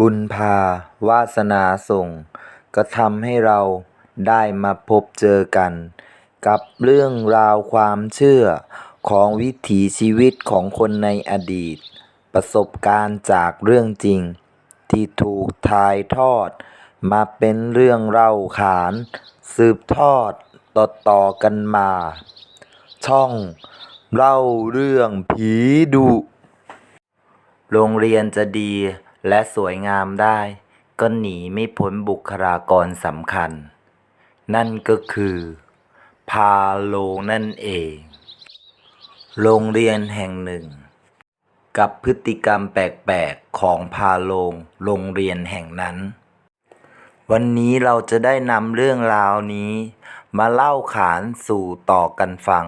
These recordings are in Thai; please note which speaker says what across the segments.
Speaker 1: บุญพาวาสนาส่ง ก็ทำให้เราได้มาพบเจอกัน กับเรื่องราวความเชื่อของวิถีชีวิตของคนในอดีต ประสบการณ์จากเรื่องจริง ที่ถูกถ่ายทอด มาเป็นเรื่องเล่าขาน สืบทอดต่อๆกันมา ช่องเล่าเรื่องผีดุโรงเรียนจะดี และสวยงามได้ ก็หนีไม่พ้นบุคลากรสำคัญ นั่นก็คือ พาโลนั่นเอง โรงเรียนแห่งหนึ่ง กับพฤติกรรมแปลกๆของพาโลงโรงเรียนแห่งนั้น วันนี้เราจะได้นำเรื่องราวนี้ มาเล่าขานสู่ต่อกันฟัง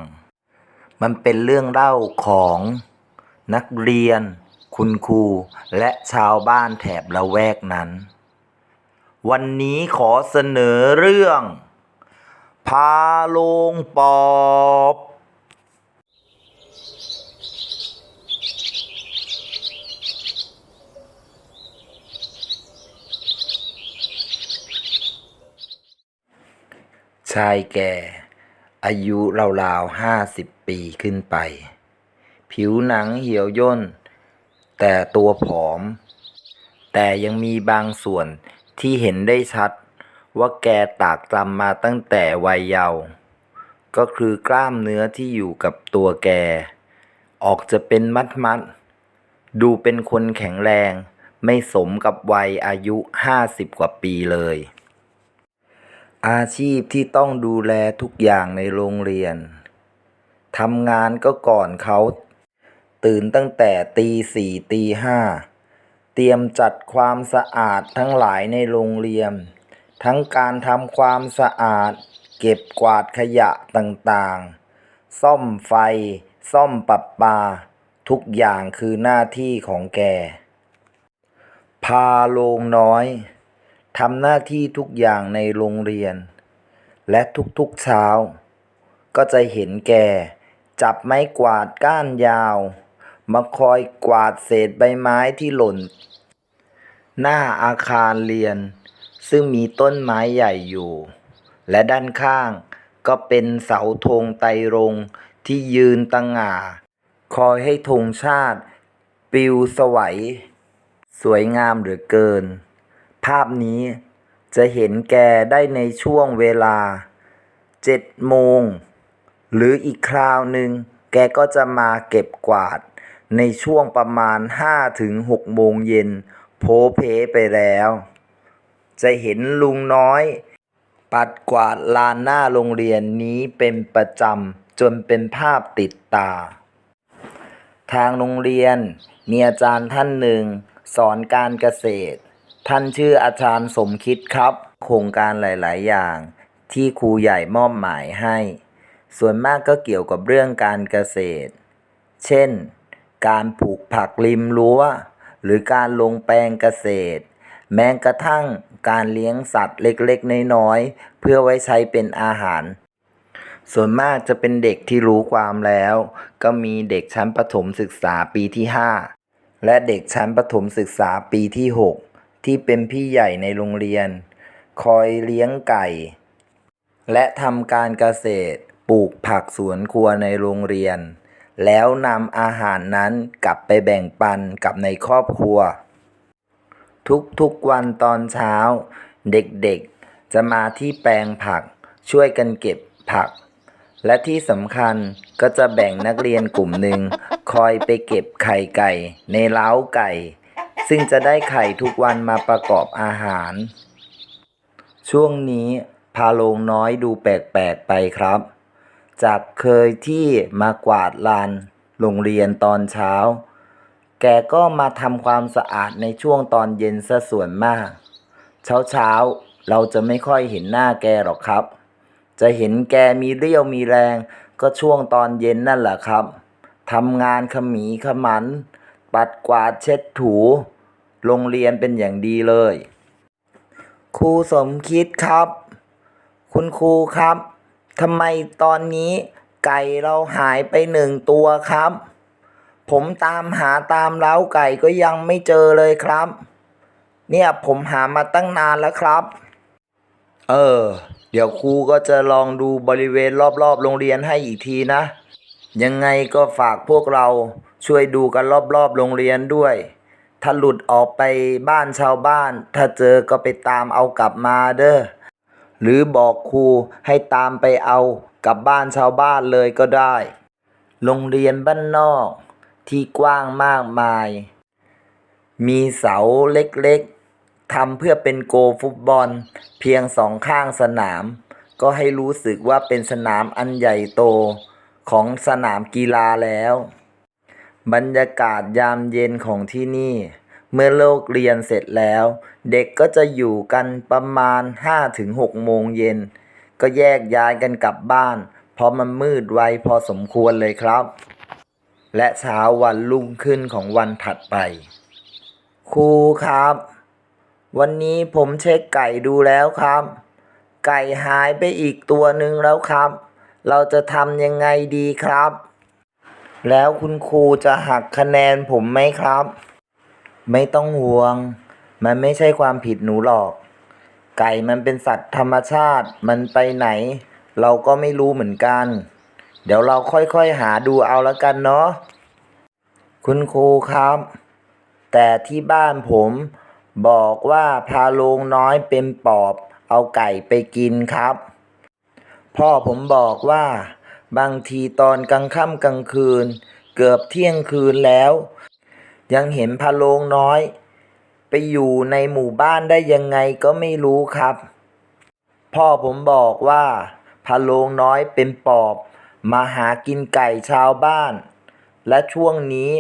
Speaker 1: มันเป็นเรื่องเล่าของนักเรียน คุณครูและชาวบ้านแถบละแวกนั้น วันนี้ขอเสนอเรื่อง พาลงปอบชายแก่ อายุราวๆห้าสิบปีขึ้นไป ผิวหนังเหี่ยวย่น แต่ตัวผอม แต่ยังมีบางส่วนที่เห็นได้ชัด ว่าแกตากตำมาตั้งแต่วัยเยาว์ก็คือกล้ามเนื้อที่อยู่กับตัวแก ออกจะเป็นมัดมัดดูเป็นคนแข็งแรง ไม่สมกับวัยอายุห้าสิบกว่าปีเลย อาชีพที่ต้องดูแลทุกอย่างในโรงเรียนทำงานก็ก่อนเขา ตื่นตั้งแต่ตีสี่ตีห้าเตรียมจัดความสะอาดทั้งหลายในโรงเรียน ทั้งการทำความสะอาด เก็บกวาดขยะต่างๆ ซ่อมไฟ ซ่อมปรับปา ทุกอย่างคือหน้าที่ของแก พาโลงน้อยทำหน้าที่ทุกอย่างในโรงเรียน และทุกๆเช้า ก็จะเห็นแกจับไม้กวาดก้านยาว มาคอยกวาดเศษใบไม้ที่หล่น หน้าอาคารเรียน ซึ่งมีต้นไม้ใหญ่อยู่ และด้านข้างก็เป็นเสาธงไตรรงที่ยืนตั้งหง่า คอยให้ธงชาติปลิวสวัย สวยงามเหลือเกิน ภาพนี้จะเห็นแกได้ในช่วงเวลาเจ็ดโมง หรืออีกคราวหนึ่งแกก็จะมาเก็บกวาด ในช่วงประมาณห้าถึงหกโมงเย็น โพเพไปแล้ว จะเห็นลุงน้อย ปัดกวาดลานหน้าโรงเรียนนี้เป็นประจำจนเป็นภาพติดตา ทางโรงเรียนมีอาจารย์ท่านหนึ่ง สอนการเกษตร ท่านชื่ออาจารย์สมคิดครับ โครงการหลาย ๆ อย่าง ที่ครูใหญ่มอบหมายให้ ส่วนมากก็เกี่ยวกับเรื่องการเกษตร เช่น การปลูกผักริมรั้ว หรือการลงแปลงเกษตร แม้กระทั่งการเลี้ยงสัตว์เล็กๆ น้อยๆ เพื่อไว้ใช้เป็นอาหาร ส่วนมากจะเป็นเด็กที่รู้ความแล้ว ก็มีเด็กชั้นประถมศึกษาปีที่ 5 และเด็กชั้นประถมศึกษาปีที่ 6 ที่เป็นพี่ใหญ่ในโรงเรียน คอยเลี้ยงไก่ และทำการเกษตรปลูกผักสวนครัวในโรงเรียน แล้วนำอาหารนั้นกลับไปแบ่งปันกับในครอบครัว ทุกๆวันตอนเช้า เด็กๆจะมาที่แปลงผักช่วยกันเก็บผัก และที่สำคัญก็จะแบ่งนักเรียนกลุ่มหนึ่งคอยไปเก็บไข่ไก่ในเล้าไก่ ซึ่งจะได้ไข่ทุกวันมาประกอบอาหาร ช่วงนี้พาโลงน้อยดูแปลกๆไปครับ จากเคยที่มากวาดลานโรงเรียนตอนเช้า แกก็มาทำความสะอาดในช่วงตอนเย็นซะส่วนมาก เช้าเช้าเราจะไม่ค่อยเห็นหน้าแกหรอกครับ จะเห็นแกมีเรี่ยวมีแรง ก็ช่วงตอนเย็นนั่นแหละครับทำงานขมีขมัน ปัดกวาดเช็ดถู โรงเรียนเป็นอย่างดีเลย ครูสมคิดครับ คุณครูครับ ทำไมตอนนี้ไก่เราหายไปหนึ่งตัวครับ ผมตามหาตามเล้าไก่ก็ยังไม่เจอเลยครับ เนี่ยผมหามาตั้งนานแล้วครับ เออ เดี๋ยวครูก็จะลองดูบริเวณรอบๆ โรงเรียนให้อีกทีนะ ยังไงก็ฝากพวกเราช่วยดูกันรอบๆ โรงเรียนด้วย ถ้าหลุดออกไปบ้านชาวบ้าน ถ้าเจอก็ไปตามเอากลับมาเด้อ หรือบอกครูให้ตามไปเอากลับบ้านชาวบ้านเลยก็ได้ โรงเรียนบ้านนอกที่กว้างมากมาย มีเสาเล็กๆทำเพื่อเป็นโกฟุตบอล เพียงสองข้างสนาม ก็ให้รู้สึกว่าเป็นสนามอันใหญ่โตของสนามกีฬาแล้ว บรรยากาศยามเย็นของที่นี่ เมื่อเลิกเรียนเสร็จแล้ว เด็กก็จะอยู่กันประมาณ 5-6 โมงเย็น ก็แยกย้ายกันกลับบ้านเพราะมันมืดไวพอสมควรเลยครับ และเช้าวันรุ่งขึ้นของวันถัดไป ครูครับ วันนี้ผมเช็คไก่ดูแล้วครับ ไก่หายไปอีกตัวหนึ่งแล้วครับ เราจะทำยังไงดีครับ แล้วคุณครูจะหักคะแนนผมไหมครับ ไม่ต้องห่วง มันไม่ใช่ความผิดหนูหรอก ไก่มันเป็นสัตว์ธรรมชาติ มันไปไหน เราก็ไม่รู้เหมือนกัน เดี๋ยวเราค่อยๆหาดูเอาล้วกันเนาะ คุณครูครับ แต่ที่บ้านผมบอกว่าพาลงน้อยเป็นปอบ เอาไก่ไปกินครับ พ่อผมบอกว่า บางทีตอนกลางค่ำกลางคืน เกือบเที่ยงคืนแล้ว ยังเห็นพาโลงน้อย ไปอยู่ในหมู่บ้านได้ยังไงก็ไม่รู้ครับ พ่อผมบอกว่าพาโลงน้อยเป็นปอบ มาหากินไก่ชาวบ้าน และช่วงนี้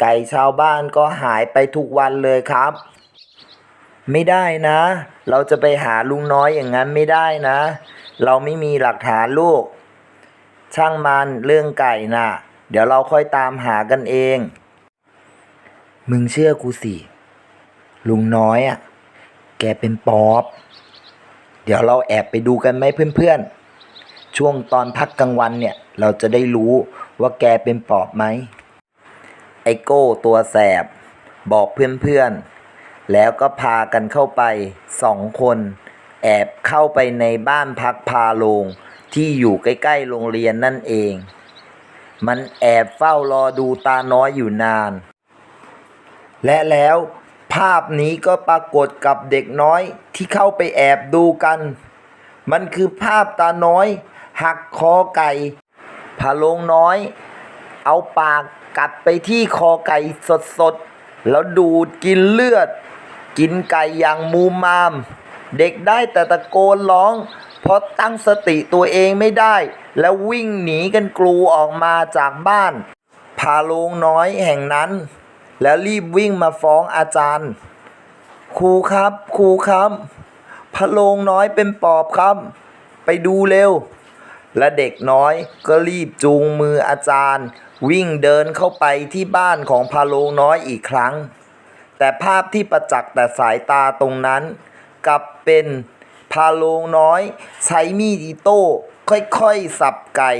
Speaker 1: ไก่ชาวบ้านก็หายไปทุกวันเลยครับ ไม่ได้นะ เราจะไปหาลุงน้อยอย่างนั้นไม่ได้นะ เราไม่มีหลักฐานลูก ช่างมันเรื่องไก่น่ะ เดี๋ยวเราค่อยตามหากันเอง มึงเชื่อกูสิ ลุงน้อยอะ แกเป็นปอบ เดี๋ยวเราแอบไปดูกันไหมเพื่อนๆ ช่วงตอนพักกลางวันเนี่ย เราจะได้รู้ว่าแกเป็นปอบไหม ไอโก้ตัวแสบ บอกเพื่อนๆ แล้วก็พากันเข้าไปสองคน แอบเข้าไปในบ้านพักพาโลง ที่อยู่ใกล้ๆโรงเรียนนั่นเอง มันแอบเฝ้ารอดูตาน้อยอยู่นาน และแล้วภาพนี้ก็ปรากฏกับเด็กน้อยที่เข้าไปแอบดูกัน มันคือภาพตาน้อย หักคอไก่พาโลงน้อย เอาปากกัดไปที่คอไก่สดๆ แล้วดูดกินเลือด กินไก่อย่างมูมาม เด็กได้แต่ตะโกนร้อง เพราะตั้งสติตัวเองไม่ได้ แล้ววิ่งหนีกันกลูออกมาจากบ้านพาโลงน้อยแห่งนั้น แล้วรีบวิ่งมาฟ้องอาจารย์ ครูครับ ครูครับพะโลงน้อยเป็นปอบครับ ไปดูเร็ว และเด็กน้อยก็รีบจูงมืออาจารย์ วิ่งเดินเข้าไปที่บ้านของพาโลงน้อยอีกครั้ง แต่ภาพที่ประจักษ์แต่สายตาตรงนั้น กลับเป็นพาโลงน้อย ใช้มีดอิโต้ค่อยๆ สับไก่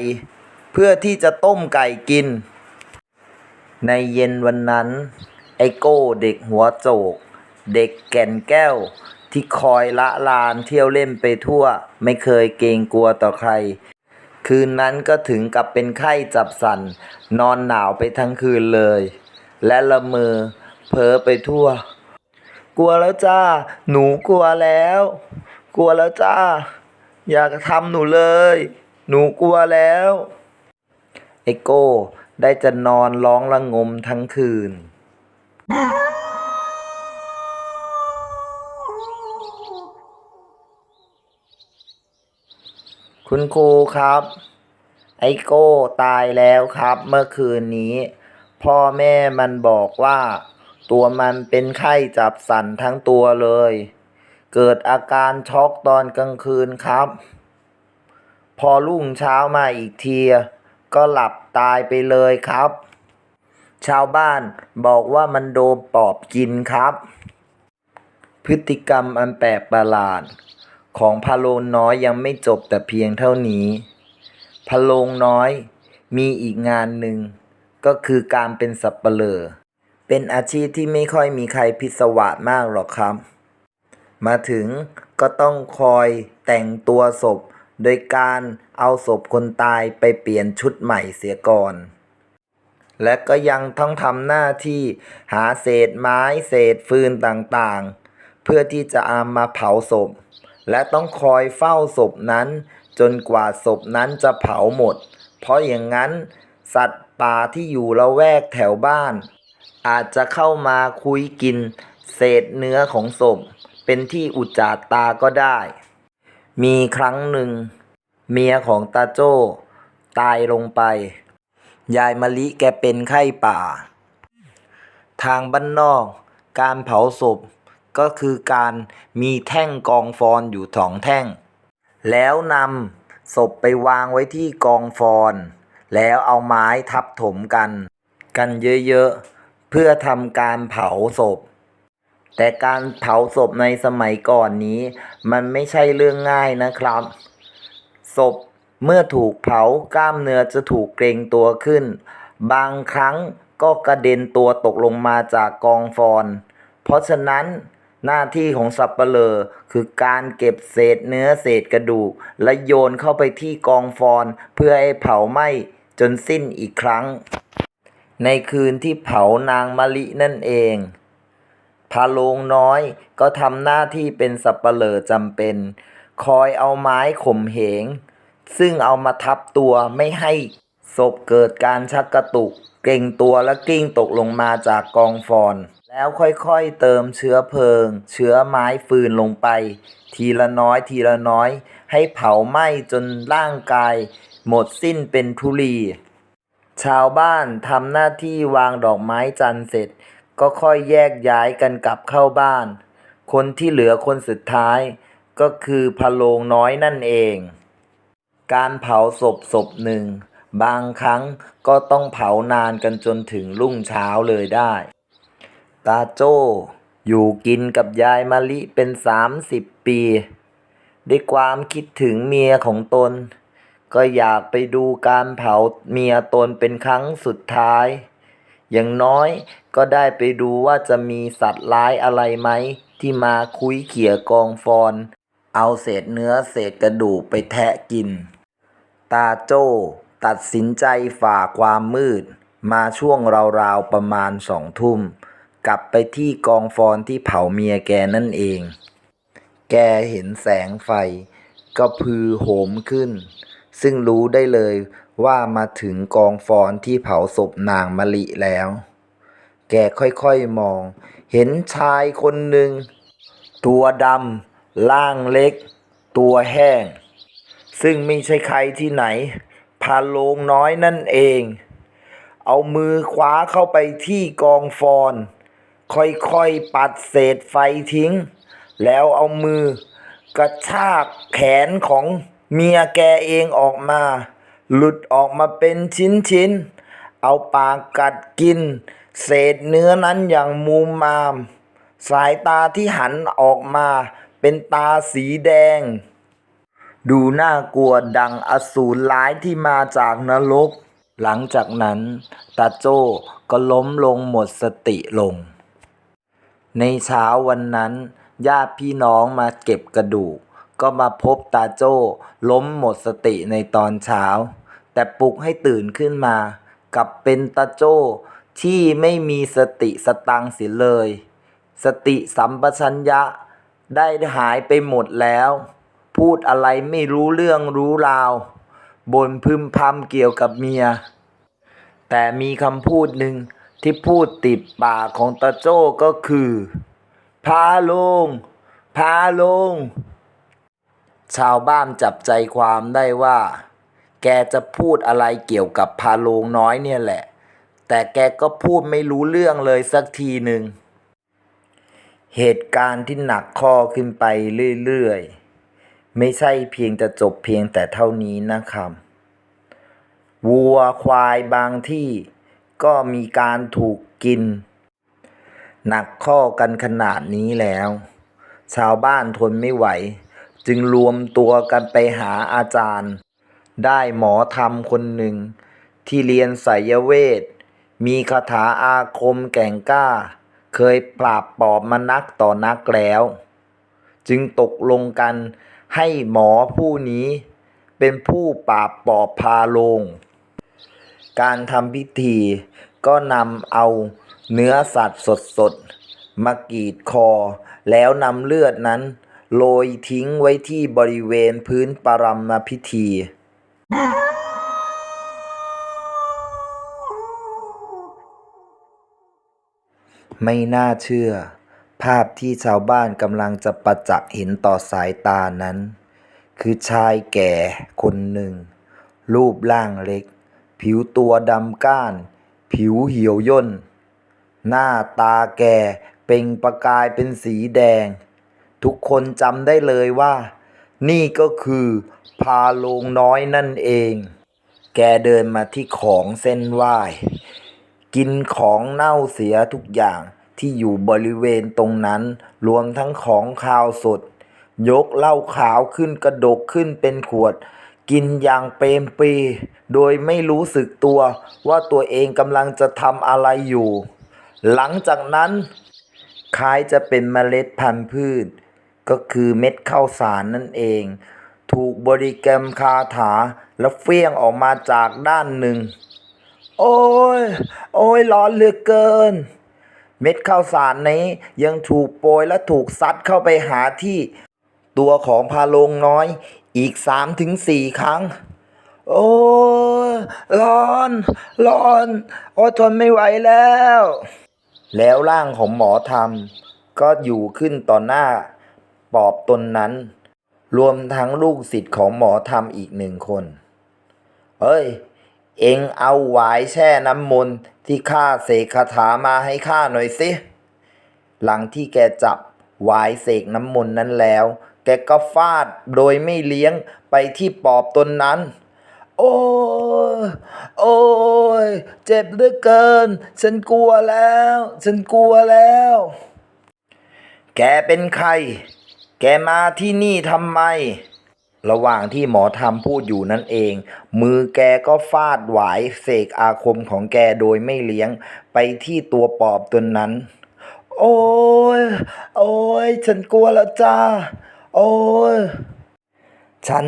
Speaker 1: เพื่อที่จะต้มไก่กิน ในเย็นวันนั้น ไอโก้เด็กหัวโจก เด็กแก่นแก้ว ที่คอยละลานเที่ยวเล่นไปทั่ว ไม่เคยเกรงกลัวต่อใคร คืนนั้นก็ถึงกับเป็นไข้จับสัน นอนหนาวไปทั้งคืนเลย และละเมอเพ้อไปทั่ว กลัวแล้วจ้า หนูกลัวแล้ว กลัวแล้วจ้า อย่ากทำหนูเลย หนูกลัวแล้ว ไอโก้ ได้จะนอนร้องระงมทั้งคืน คุณครูครับ ไอโก้ตายแล้วครับเมื่อคืนนี้ พ่อแม่มันบอกว่า ตัวมันเป็นไข้จับสันทั้งตัวเลย เกิดอาการช็อกตอนกลางคืนครับ พอรุ่งเช้ามาอีกที ก็หลับตายไปเลยครับ ชาวบ้านบอกว่ามันโดนปอบกินครับ พฤติกรรมอันแปลกประหลาด ของพะโลงน้อยยังไม่จบแต่เพียงเท่านี้พะโลงน้อยมีอีกงานหนึ่ง ก็คือการเป็นสับเปลอเป็นอาชีพที่ไม่ค่อยมีใครพิศวาสมากหรอกครับ มาถึงก็ต้องคอยแต่งตัวศพ โดยการเอาศพคนตายไปเปลี่ยนชุดใหม่เสียก่อน และก็ยังต้องทำหน้าที่หาเศษไม้เศษฟืนต่างๆ เพื่อที่จะเอามาเผาศพ และต้องคอยเฝ้าศพนั้น จนกว่าศพนั้นจะเผาหมด เพราะอย่างนั้น สัตว์ป่าที่อยู่ละแวกแถวบ้าน อาจจะเข้ามาคุยกิน เศษเนื้อของศพเป็นที่อุจจาตาก็ได้ มีครั้งหนึ่ง เมียของตาโจ้ ตายลงไป ยายมะลิแกเป็นไข้ป่า ทางบ้านนอก การเผาศพก็คือการมีแท่งกองฟอนอยู่สองแท่ง แล้วนำศพไปวางไว้ที่กองฟอน แล้วเอาไม้ทับถมกัน กันเยอะๆ เพื่อทำการเผาศพ แต่การเผาศพในสมัยก่อนนี้ มันไม่ใช่เรื่องง่ายนะครับ ศพเมื่อถูกเผากล้ามเนื้อจะถูกเกรงตัวขึ้น บางครั้งก็กระเด็นตัวตกลงมาจากกองฟอน เพราะฉะนั้นหน้าที่ของสับเปลอคือการเก็บเศษเนื้อเศษกระดูก และโยนเข้าไปที่กองฟอน เพื่อให้เผาไหม้จนสิ้นอีกครั้ง ในคืนที่เผานางมะลินั่นเอง พาโลงน้อยก็ทำหน้าที่เป็นสับเปลอจำเป็น คอยเอาไม้ข่มเหง ซึ่งเอามาทับตัวไม่ให้ศพเกิดการชักกระตุก เกรงตัวและกลิ้งตกลงมาจากกองฟอน แล้วค่อยๆเติมเชื้อเพลิง เชื้อไม้ฟืนลงไป ทีละน้อยทีละน้อย ให้เผาไหม้จนร่างกาย หมดสิ้นเป็นทุลี ชาวบ้านทำหน้าที่วางดอกไม้จันทร์เสร็จ ก็ค่อยแยกย้ายกันกลับเข้าบ้าน คนที่เหลือคนสุดท้ายก็คือพะโลงน้อยนั่นเอง การเผาศพศพหนึ่ง บางครั้งก็ต้องเผานานกันจนถึงรุ่งเช้าเลยได้ ตาโจ้อยู่กินกับยายมะลิเป็นสามสิบปี ด้วยความคิดถึงเมียของตน ก็อยากไปดูการเผาเมียตนเป็นครั้งสุดท้าย อย่างน้อยก็ได้ไปดูว่าจะมีสัตว์ร้ายอะไรไหม ที่มาคุยเขี่ยกองฟอน เอาเศษเนื้อเศษกระดูกไปแทะกิน ตาโจ้ตัดสินใจฝ่าความมืด มาช่วงราวๆประมาณสองทุ่ม กลับไปที่กองฟอนที่เผาเมียแกนั่นเอง แกเห็นแสงไฟก็พือโหมขึ้น ซึ่งรู้ได้เลย ว่ามาถึงกองฟอนที่เผาศพนางมะลิแล้ว แกค่อยๆมอง เห็นชายคนหนึ่ง ตัวดำล่างเล็ก ตัวแห้ง ซึ่งไม่ใช่ใครที่ไหน พาโลงน้อยนั่นเอง เอามือคว้าเข้าไปที่กองฟอน ค่อยๆปัดเศษไฟทิ้ง แล้วเอามือกระชากแขนของเมียแกเองออกมา หลุดออกมาเป็นชิ้นๆเอาปากกัดกิน เศษเนื้อนั้นอย่างมูมาม สายตาที่หันออกมาเป็นตาสีแดง ดูน่ากลัวดังอสูรร้ายที่มาจากนรก หลังจากนั้น ตาโจ้ก็ล้มลงหมดสติลง ในเช้าวันนั้นญาติพี่น้องมาเก็บกระดูก ก็มาพบตาโจ้ล้มหมดสติในตอนเช้า แต่ปลุกให้ตื่นขึ้นมา กลับเป็นตาโจ้ที่ไม่มีสติสตังเสียเลย สติสัมปชัญญะได้หายไปหมดแล้ว พูดอะไรไม่รู้เรื่องรู้ราวบนพึมพำเกี่ยวกับเมีย แต่มีคำพูดหนึ่งที่พูดติดปากของตาโจ้ก็คือ พาลง พาลง ชาวบ้านจับใจความได้ว่า แกจะพูดอะไรเกี่ยวกับพาโลงน้อยเนี่ยแหละ แต่แกก็พูดไม่รู้เรื่องเลยสักทีหนึ่ง เหตุการณ์ที่หนักข้อขึ้นไปเรื่อยๆ ไม่ใช่เพียงจะจบเพียงแต่เท่านี้นะครับ วัวควายบางที่ก็มีการถูกกิน หนักข้อกันขนาดนี้แล้ว ชาวบ้านทนไม่ไหว จึงรวมตัวกันไปหาอาจารย์ ได้หมอธรรมคนหนึ่ง ที่เรียนไสยเวท มีคาถาอาคมแก่งกล้า เคยปราบปอบมานักต่อนักแล้ว จึงตกลงกันให้หมอผู้นี้เป็นผู้ปราบปอบพาลง การทำพิธีก็นำเอาเนื้อสัตว์สดๆ มากรีดคอ แล้วนำเลือดนั้น โรยทิ้งไว้ที่บริเวณพื้นปรำพิธีไม่น่าเชื่อ ภาพที่ชาวบ้านกำลังจะประจักษ์เห็นต่อสายตานั้น คือชายแก่คนหนึ่ง รูปร่างเล็ก ผิวตัวดำก้าน ผิวเหี่ยวย่น หน้าตาแก่เปล่งประกายเป็นสีแดง ทุกคนจำได้เลยว่า นี่ก็คือพาลงน้อยนั่นเอง แกเดินมาที่ของเส้นไหว้ กินของเน่าเสียทุกอย่างที่อยู่บริเวณตรงนั้น รวมทั้งของคาวสด ยกเหล้าขาวขึ้นกระดกขึ้นเป็นขวด กินอย่างเปรมปี โดยไม่รู้สึกตัวว่าตัวเองกำลังจะทำอะไรอยู่ หลังจากนั้นคล้ายจะเป็นเมล็ดพันธุ์พืช ก็คือเม็ดข้าวสารนั่นเอง ถูกบริกรรมคาถาและเฟี้ยงออกมาจากด้านหนึ่ง โอ้ย โอ้ยร้อนเหลือเกิน เม็ดข้าวสารนี้ยังถูกโปรยและถูกซัดเข้าไปหาที่ ตัวของพาโลงน้อยอีกสามถึงสี่ครั้ง โอ้ยร้อน ร้อนโอ้ทนไม่ไหวแล้ว แล้วร่างของหมอธรรมก็อยู่ขึ้นต่อหน้า ปอบตนนั้น รวมทั้งลูกศิษย์ของหมอธรรมอีกหนึ่งคนเฮ้ย เองเอาหวายแช่น้ำมนต์ที่ข้าเสกคาถามาให้ข้าหน่อยสิ หลังที่แกจับหวายเสกน้ำมนต์นั้นแล้ว แกก็ฟาดโดยไม่เลี้ยงไปที่ปอบตนนั้นโอ้ย โอ้ย เจ็บเหลือเกิน ฉันกลัวแล้ว ฉันกลัวแล้ว แกเป็นใคร แกมาที่นี่ทำไม ระหว่างที่หมอทำพูดอยู่นั่นเอง มือแกก็ฟาดหวายเสกอาคมของแกโดยไม่เลี้ยงไปที่ตัวปอบตัวนั้น โอ้ย โอ้ย ฉันกลัวแล้วจ้า โอ้ย ฉัน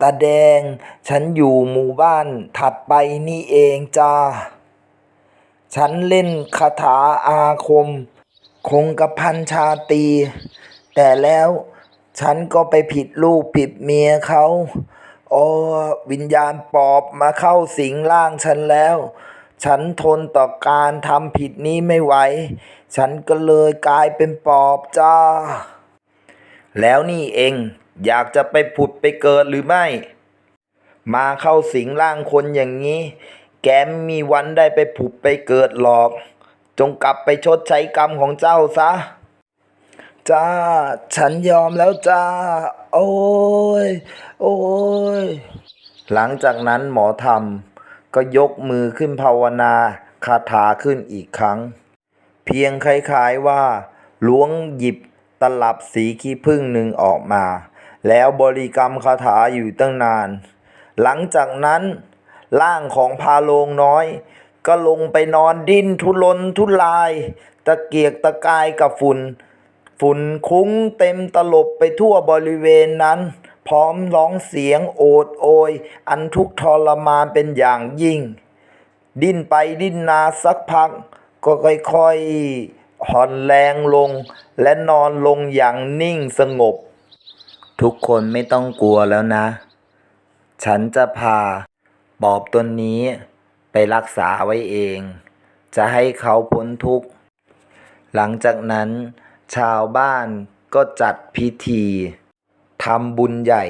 Speaker 1: ตาแดง ฉันอยู่หมู่บ้านถัดไปนี่เองจ้า ฉันเล่นคาถาอาคม คงกระพันชาตี แต่แล้วฉันก็ไปผิดลูกผิดเมียเขาโอ้วิญญาณปอบมาเข้าสิงร่างฉันแล้ว ฉันทนต่อการทำผิดนี้ไม่ไหว ฉันก็เลยกลายเป็นปอบจ้า แล้วนี่เองอยากจะไปผุดไปเกิดหรือไม่ มาเข้าสิงร่างคนอย่างนี้ แกไม่มีวันได้ไปผุดไปเกิดหรอก จงกลับไปชดใช้กรรมของเจ้าซะ จ้า ฉันยอมแล้วจ้า โอ้ย โอ้ย หลังจากนั้นหมอธรรมก็ยกมือขึ้นภาวนาคาถาขึ้นอีกครั้ง เพียงคล้ายๆว่าล้วงหยิบตลับสีขี้ผึ้งหนึ่งออกมา แล้วบริกรรมคาถาอยู่ตั้งนาน หลังจากนั้นร่างของพาโลงน้อย ก็ลงไปนอนดิ้นทุรนทุราย ตะเกียกตะกายกับฝุ่น ฝุ่นคุ้งเต็มตลบไปทั่วบริเวณนั้น พร้อมร้องเสียงโอดโอย อันทุกทรมานเป็นอย่างยิ่ง ดิ้นไปดิ้นนาสักพัก ก็ค่อยๆห่อนแรงลง และนอนลงอย่างนิ่งสงบ ทุกคนไม่ต้องกลัวแล้วนะ ฉันจะพาปอบตัวนี้ไปรักษาไว้เอง จะให้เขาพ้นทุกข์ หลังจากนั้น ชาวบ้านก็จัดพิธีทำบุญใหญ่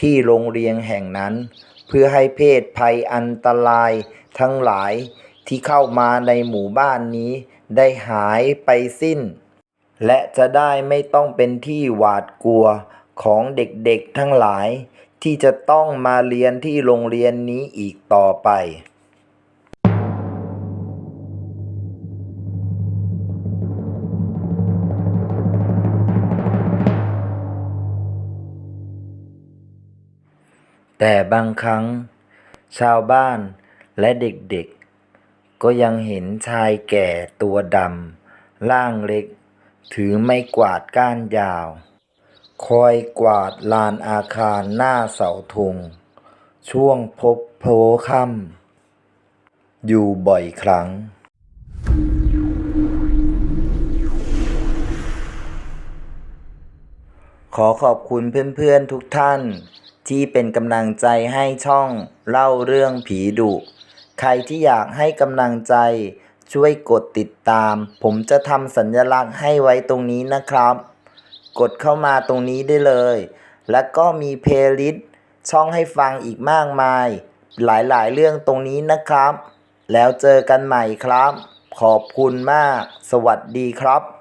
Speaker 1: ที่โรงเรียนแห่งนั้น เพื่อให้เพศภัยอันตรายทั้งหลายที่เข้ามาในหมู่บ้านนี้ได้หายไปสิ้น และจะได้ไม่ต้องเป็นที่หวาดกลัวของเด็กๆทั้งหลาย ที่จะต้องมาเรียนที่โรงเรียนนี้อีกต่อไป แต่บางครั้ง ชาวบ้านและเด็กๆ ก็ยังเห็นชายแก่ตัวดำร่างเล็ก ถือไม้กวาดก้านยาว คอยกวาดลานอาคารหน้าเสาธงช่วงพบโพค่ำอยู่บ่อยครั้ง ขอขอบคุณเพื่อนๆทุกท่าน ที่เป็นกำลังใจให้ช่องเล่าเรื่องผีดุ ใครที่อยากให้กำลังใจ ช่วยกดติดตาม ผมจะทำสัญลักษณ์ให้ไว้ตรงนี้นะครับ กดเข้ามาตรงนี้ได้เลย แล้วก็มีเพลย์ลิสต์ช่องให้ฟังอีกมากมาย หลายๆ เรื่องตรงนี้นะครับ แล้วเจอกันใหม่ครับ ขอบคุณมาก สวัสดีครับ